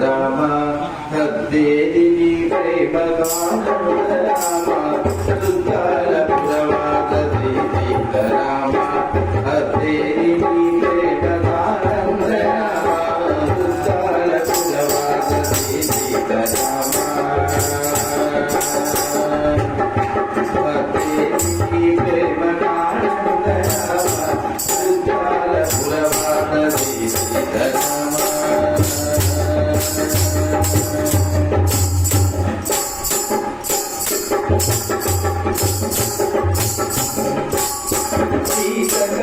రామ తద్దేది నీ ప్రేమ కామ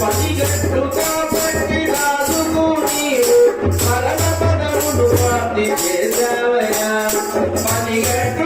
పసిగట్టు కాబట్టి రాజుకు నీవు మరణ పదమును వాటి చేసావయా పనిగట్టు